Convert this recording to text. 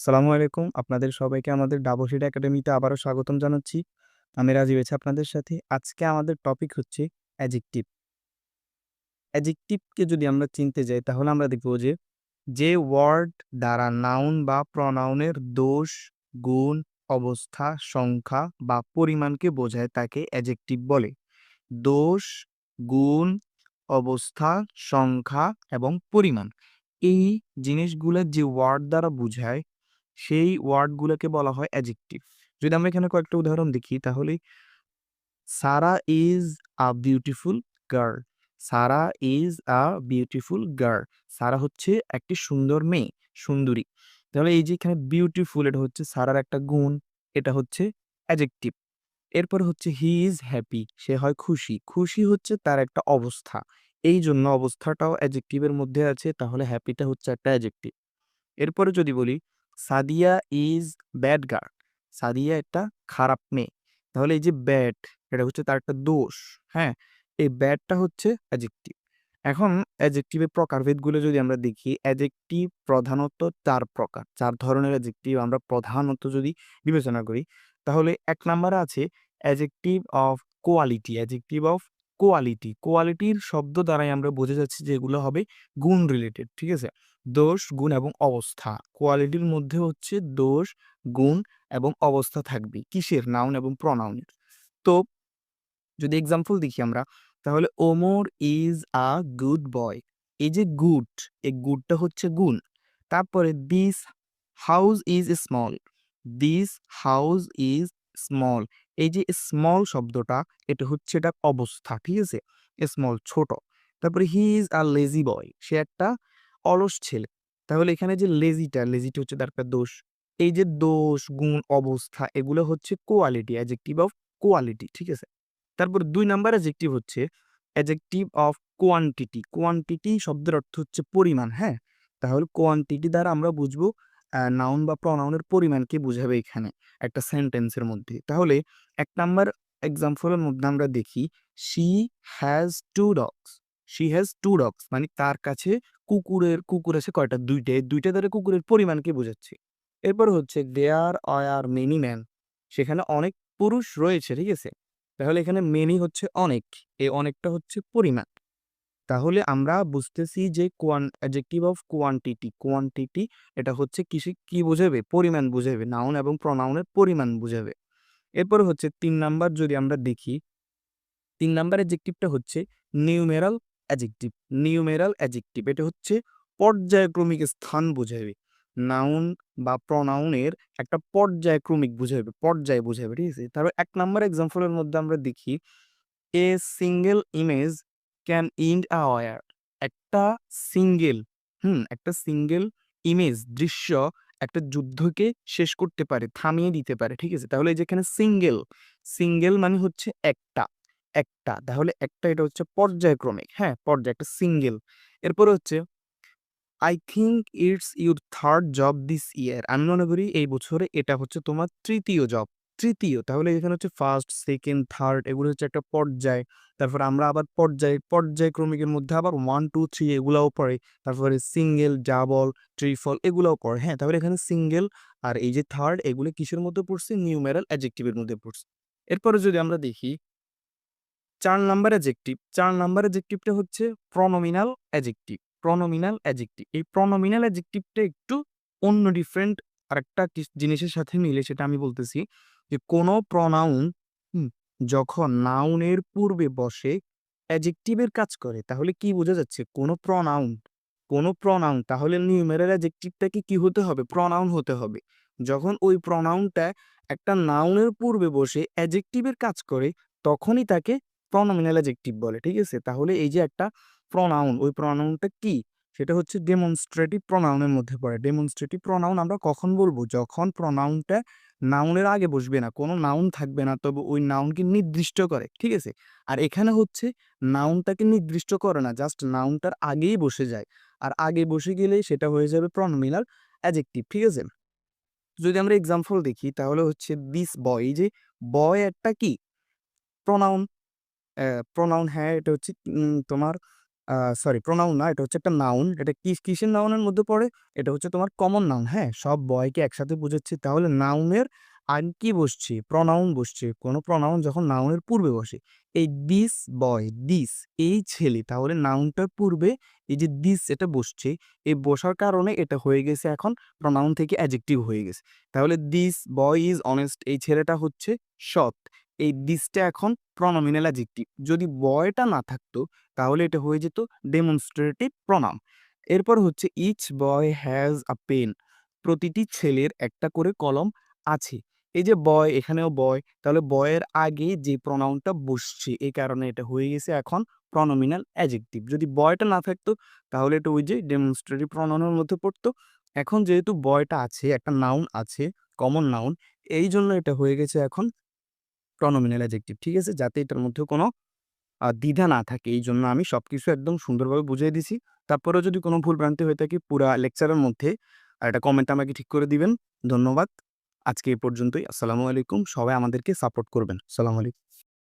সালামু আলাইকুম। আপনাদের সবাইকে আমাদের ডাবলশিট একাডেমিতে আবারও স্বাগতম জানাচ্ছি। আমি রাজীব আছি আপনাদের সাথে। আজকে আমাদের টপিক হচ্ছে অ্যাডজেক্টিভ। অ্যাডজেক্টিভকে যদি আমরা চিনতে যাই তাহলে আমরা দেখব যে, যে ওয়ার্ড দ্বারা নাউন বা প্রনাউনের দোষ, গুণ, অবস্থা, সংখ্যা বা পরিমাণকে বোঝায় তাকে অ্যাডজেক্টিভ বলে। দোষ, গুণ, অবস্থা, সংখ্যা এবং পরিমাণ। এই জিনিসগুলা যে ওয়ার্ড দ্বারা বুঝায় সেই ওয়ার্ডগুলোকে বলা হয় অ্যাডজেক্টিভ। যদি আমরা এখানে কয়েকটা উদাহরণ দেখি তাহলে Sara is a beautiful girl. Sara is a beautiful girl. Sara হচ্ছে একটি সুন্দর মেয়ে, সুন্দরী। তাহলে এই যে এখানে বিউটিফুল এটা হচ্ছে সারার একটা গুণ, এটা হচ্ছে অ্যাডজেক্টিভ। এরপর হচ্ছে হি ইজ হ্যাপি সে হয় খুশি। খুশি হচ্ছে তার একটা অবস্থা। এই জন্য অবস্থাটাও অ্যাডজেক্টিভের মধ্যে আছে তাহলে হ্যাপিটা হচ্ছে একটা অ্যাডজেক্টিভ। এরপরে যদি বলি Sadia is bad girl. Sadia একটা খারাপ মেয়ে। তাহলে এই যে ব্যাড এটা হচ্ছে তার একটা দোষ, হ্যাঁ? এই ব্যাডটা হচ্ছে অ্যাডজেক্টিভ। এখন অ্যাডজেক্টিভের প্রকারভেদগুলো যদি আমরা দেখি, অ্যাডজেক্টিভ প্রধানত চার প্রকার। চার ধরনের অ্যাডজেক্টিভ আমরা প্রধানত যদি বিবেচনা করি, তাহলে এক নাম্বারে আছে adjective of quality, adjective of quality. কোয়ালিটির শব্দ দ্বারাই আমরা বোঝা যাচ্ছে যে এগুলো হবে গুণ রিলেটেড, ঠিক আছে? দোষ, গুণ এবং অবস্থা। কোয়ালিটির মধ্যে হচ্ছে দোষ, গুণ এবং অবস্থা থাকবে। কিসের? নাউন এবং প্রনাউনের। তো যদি এক্সাম্পল দেখি আমরা তাহলে Omar is a good boy. এই যে গুড, এই গুডটা হচ্ছে গুণ। তারপরে this house is small. This house is small. এই যে স্মল শব্দটা এটা হচ্ছে এটা অবস্থা, ঠিক আছে? স্মল ছোট। তারপরে হি ইজ আ লেজি বয়। সে একটা অলস ছেলে। তাহলে এখানে যে লেজিটা, লেজিটা হচ্ছে তার একটা দোষ। এই যে দোষ, গুণ, অবস্থা এগুলো হচ্ছে কোয়ালিটি, অ্যাডজেক্টিভ অফ কোয়ালিটি, ঠিক আছে? তারপর দুই নাম্বার অ্যাডজেক্টিভ হচ্ছে অ্যাডজেক্টিভ অফ কোয়ান্টিটি। কোয়ান্টিটি শব্দের অর্থ হচ্ছে পরিমাণ, হ্যাঁ? তাহলে কোয়ান্টিটি দ্বারা আমরা বুঝব নাউন বা প্রনাউনের পরিমাণকে বুঝাবে এখানে একটা সেন্টেন্সের মধ্যে। তাহলে এক নাম্বার এক্সাম্পলের মধ্যে আমরা দেখি she has two dogs. She has two dogs মানে তার কাছে কুকুরের কুকুর আছে কয়টা? ২ টা। এই ২ টা দ্বারা কুকুরের পরিমাণকে বোঝাচ্ছে। এরপর হচ্ছে দেয়ার আর মেনি ম্যান। সেখানে অনেক পুরুষ রয়েছে, ঠিক আছে? তাহলে এখানে মেনি হচ্ছে অনেক। এই অনেকটা হচ্ছে পরিমাণ। তাহলে আমরা বুঝতেছি যে কোয়ান অ্যাডজেক্টিভ অফ কোয়ান্টিটি। কোয়ান্টিটি এটা হচ্ছে কিসে কি বোঝাবে? পরিমাণ বুঝাবে। নাউন এবং প্রনাউনের পরিমাণ বুঝাবে। এরপর হচ্ছে তিন নাম্বার যদি আমরা দেখি তিন নাম্বার অ্যাডজেক্টিভটা হচ্ছে নিউমেরাল অ্যাডজেক্টিভ। নিউমেরাল অ্যাডজেক্টিভ এটা হচ্ছে পর্যায়ক্রমিক স্থান বুঝাবে। নাউন বা প্রনাউনের একটা পর্যায়ক্রমিক বুঝাবে, পর্যায় বুঝাবে, ঠিক আছে? তারপর এক নাম্বার এক্সাম্পলের মধ্যে আমরা দেখি a single image can and a. একটা সিঙ্গেল হুম, একটা সিঙ্গেল ইমেজ দৃশ্য একটা যুদ্ধকে শেষ করতে পারে, থামিয়ে দিতে পারে, ঠিক আছে? তাহলে এই যে সিঙ্গেল, সিঙ্গেল মানে হচ্ছে একটা, একটা। তাহলে একটা এটা হচ্ছে পর্যায়ক্রমিক, হ্যাঁ? পর্যায় একটা সিঙ্গেল। এরপরে হচ্ছে I think it's your third job this year. আমি মনে করি এই বছরে এটা হচ্ছে তোমার তৃতীয় জব। তৃতীয় তাহলে এখানে হচ্ছে ফার্স্ট, সেকেন্ড, থার্ড এগুলো হচ্ছে একটা পর্যায়। তারপর আমরা আবার পর্যায়, পর্যায়ক্রমিকের মধ্যে আবার 1, 2, 3 এগুলাও পড়ে। তারপরে সিঙ্গেল, ডাবল, ট্রিফল এগুলাও পড়ে, হ্যাঁ? তাহলে এখানে সিঙ্গেল আর এই যে থার্ড এগুলো কিসের মধ্যে পড়ছে? নিউমেরাল অ্যাডজেক্টিভ এর মধ্যে পড়ছে। এরপরে যদি আমরা দেখি ৪ নাম্বার অ্যাডজেক্টিভ, ৪ নাম্বার অ্যাডজেক্টিভটা হচ্ছে প্রনোমিনাল অ্যাডজেক্টিভ। প্রনোমিনাল অ্যাডজেক্টিভ। এই প্রনোমিনাল অ্যাডজেক্টিভটা একটু অন্য ডিফারেন্ট আরেকটা জিনিসের সাথে মিলে সেটা আমি বলতেছি যে কোনো প্রনাউন যখন নাউনের পূর্বে বসে অ্যাডজেক্টিভের কাজ করে তাহলে কি বোঝা যাচ্ছে? কোনো প্রনাউন, কোনো প্রনাউন তাহলে নিউমেরাল অ্যাডজেক্টিভটাকে কি হতে হবে? প্রনাউন হতে হবে। যখন ওই প্রনাউনটা একটা নাউনের পূর্বে বসে অ্যাডজেক্টিভের কাজ করে তখনই তাকে প্রনোমিনাল অ্যাডজেক্টিভ বলে, ঠিক আছে? তাহলে এই যে একটা প্রনাউন, ওই প্রনাউনটা কি? সেটা হচ্ছে ডেমনস্ট্রেটিভ প্রনাউনের মধ্যে পড়ে। ডেমনস্ট্রেটিভ প্রনাউন আমরা কখন বলব? যখন প্রনাউনটা নাউনের আগে বসবে না, কোনো নাউন থাকবে না তবে ওই নাউনকে নির্দিষ্ট করে, ঠিক আছে? আর এখানে হচ্ছে নাউনটাকে নির্দিষ্ট করে না, জাস্ট নাউনটার আগেই বসে যায়। আর আগে বসে গেলে সেটা হয়ে যাবে প্রনোমিনাল অ্যাডজেক্টিভ, ঠিক আছে? যদি আমরা এক্সাম্পল দেখি তাহলে হচ্ছে দিস বয় যে বয় একটা কি? প্রনাউন। প্রনাউন হ্যাঁ, এটা হচ্ছে তোমার সরি প্রোনাউন না এটা হচ্ছে একটা নাউন এটা কি কিসের নাউনের মধ্যে পড়ে? এটা হচ্ছে তোমার কমন নাউন হ্যাঁ? সব বয়কে একসাথে বুঝাচ্ছি তাহলে নাউনের আর কি বসছে? প্রনাউন বসছে কোনো প্রনাউন যখন নাউনের পূর্বে বসে এই দিস বয় দিস এই ছেলে তাহলে নাউনটার পূর্বে এই যে দিস এটা বসছে এই বসার কারণে এটা হয়ে গেছে এখন প্রনাউন থেকে অ্যাজেক্টিভ হয়ে গেছে। তাহলে দিস বয় ইজ অনেস্ট এই ছেলেটা হচ্ছে সৎ এই দিসটা এখন প্রনমিনাল অ্যাজেক্টিভ যদি বয়টা না থাকতো, তাহলে এটা হয়ে যেত ডেমনস্ট্রেটিভ প্রনাম এরপর হচ্ছে each boy has a pen প্রতিটি ছেলের একটা করে কলম আছে। এই যে বয় এখানেও বয় তাহলে বয়ের আগে যে প্রনাউনটা বসছে, এই কারণে এটা হয়ে গেছে এখন প্রনোমিনাল অ্যাজেক্টিভ যদি বয়টা না থাকতো, তাহলে এটা ওই যে ডেমনস্ট্রেটিভ প্রনাউনের মধ্যে পড়তো। এখন যেহেতু বয়টা আছে, একটা নাউন আছে কমন নাউন এই জন্য এটা হয়ে গেছে এখন প্রনোমিনাল অ্যাজেক্টিভ ঠিক আছে? যাতে এটার মধ্যে কোনো দ্বিধা না থাকে। এই জন্য আমি সব কিছু একদম সুন্দরভাবে বুঝিয়ে দিছি। তারপরেও যদি কোনো ভুল ভ্রান্তি হয়ে থাকে পুরা লেকচারের মধ্যে, আর একটা কমেন্ট আমাকে ঠিক করে দিবেন। ধন্যবাদ। আজকে এই পর্যন্তই। আসসালামু আলাইকুম। সবাই আমাদেরকে সাপোর্ট করবেন। আসসালামু আলাইকুম।